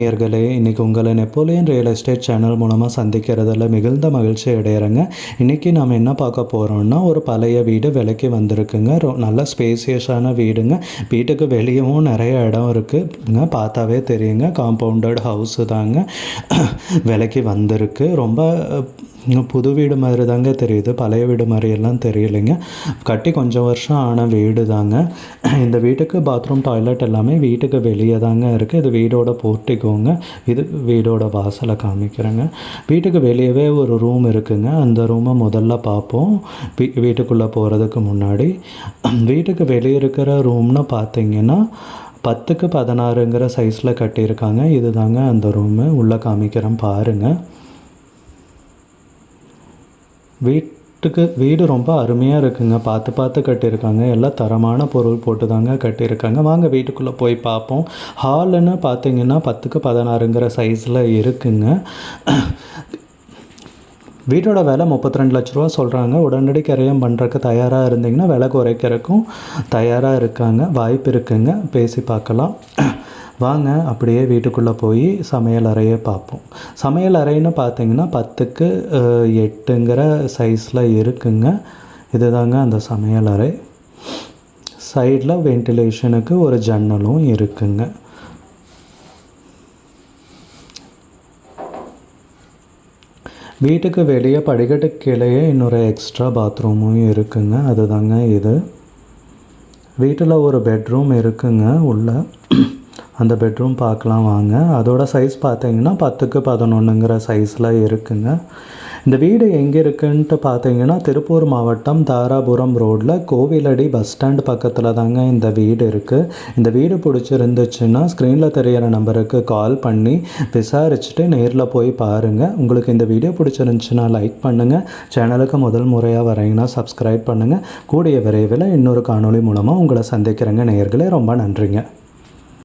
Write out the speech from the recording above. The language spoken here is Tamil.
நேயர்களே இன்றைக்கி உங்களை நெப்போலியன் ரியல் எஸ்டேட் சேனல் மூலமாக சந்திக்கிறதுல மிகுந்த மகிழ்ச்சி அடையிறங்க. இன்றைக்கி நாம் என்ன பார்க்க போகிறோம்னா ஒரு பழைய வீடு விலைக்கு வந்திருக்குங்க. ரொ நல்ல ஸ்பேசியஸான வீடுங்க. வீட்டுக்கு வெளியவும் நிறைய இடம் இருக்குதுங்க பார்த்தாவே தெரியுங்க. காம்பவுண்டட் ஹவுஸு தாங்க. விலைக்கு வந்திருக்கு. ரொம்ப புது வீடு மாதிரி தாங்க தெரியுது. பழைய வீடு மாதிரி எல்லாம் தெரியலைங்க. கட்டி கொஞ்சம் வருஷம் ஆன வீடு தாங்க. இந்த வீட்டுக்கு பாத்ரூம் டாய்லெட் எல்லாமே வீட்டுக்கு வெளியே தாங்க இருக்குது இது வீடோட போர்ட்டிக்கோங்க இது வீடோட வாசலை காமிக்கிறேங்க. வீட்டுக்கு வெளியவே ஒரு ரூம் இருக்குங்க. அந்த ரூமை முதல்ல பார்ப்போம். வீ வீட்டுக்குள்ளே போகிறதுக்கு முன்னாடி. வீட்டுக்கு வெளியே இருக்கிற ரூம்னு பார்த்தீங்கன்னா பத்துக்கு பதினாறுங்கிற சைஸில் கட்டியிருக்காங்க. இது தாங்க அந்த ரூமு உள்ளே காமிக்கிறேன் பாருங்கள் வீட்டுக்கு வீடு ரொம்ப அருமையாக இருக்குங்க. பார்த்து பார்த்து கட்டியிருக்காங்க. எல்லாம் தரமான பொருள் போட்டு தாங்க கட்டியிருக்காங்க. வாங்க வீட்டுக்குள்ளே போய் பார்ப்போம். ஹாலுன்னு பார்த்தீங்கன்னா பத்துக்கு பதினாறுங்கிற சைஸில் இருக்குங்க. வீட்டோட விலை முப்பத்தி ரெண்டு லட்ச ரூபா சொல்கிறாங்க உடனடி கரையம் பண்ணுறக்கு தயாராக இருந்தீங்கன்னா விலை குறைக்கிறக்கும் தயாராக இருக்காங்க. வாய்ப்பு இருக்குங்க. பேசி பார்க்கலாம். வாங்க அப்படியே வீட்டுக்குள்ளே போய் சமையல் அறையை பார்ப்போம். சமையல் அறைன்னு பார்த்தீங்கன்னா பத்துக்கு எட்டுங்கிற சைஸில் இருக்குங்க. இதுதாங்க அந்த சமையல் அறை. சைடில் வென்டிலேஷனுக்கு ஒரு ஜன்னலும் இருக்குங்க. வீட்டுக்கு வெளியே படிக்கட்டு கீழேயே இன்னொரு எக்ஸ்ட்ரா பாத்ரூமும் இருக்குங்க. அதுதாங்க இது. வீட்டில் ஒரு பெட்ரூம் இருக்குங்க உள்ள. அந்த பெட்ரூம் பார்க்கலாம் வாங்க. அதோட சைஸ் பார்த்தீங்கன்னா பத்துக்கு பதினொன்றுங்கிற சைஸில் இருக்குங்க. இந்த வீடு எங்கே இருக்குன்ட்டு பார்த்தீங்கன்னா திருப்பூர் மாவட்டம் தாராபுரம் ரோட்டில் கோவிலடி பஸ் ஸ்டாண்ட் பக்கத்தில் தாங்க இந்த வீடு இருக்குது இந்த வீடு பிடிச்சிருந்துச்சுன்னா ஸ்க்ரீனில் தெரியிற நம்பருக்கு கால் பண்ணி விசாரிச்சுட்டு நேரில் போய் பாருங்கள் உங்களுக்கு இந்த வீடியோ பிடிச்சிருந்துச்சுன்னா லைக் பண்ணுங்கள் சேனலுக்கு முதல் முறையாக வரீங்கன்னா சப்ஸ்கிரைப் பண்ணுங்கள் கூடிய விரைவில் இன்னொரு காணொளி மூலமாக உங்களை சந்திக்கிறேங்க. நேர்களே ரொம்ப நன்றிங்க.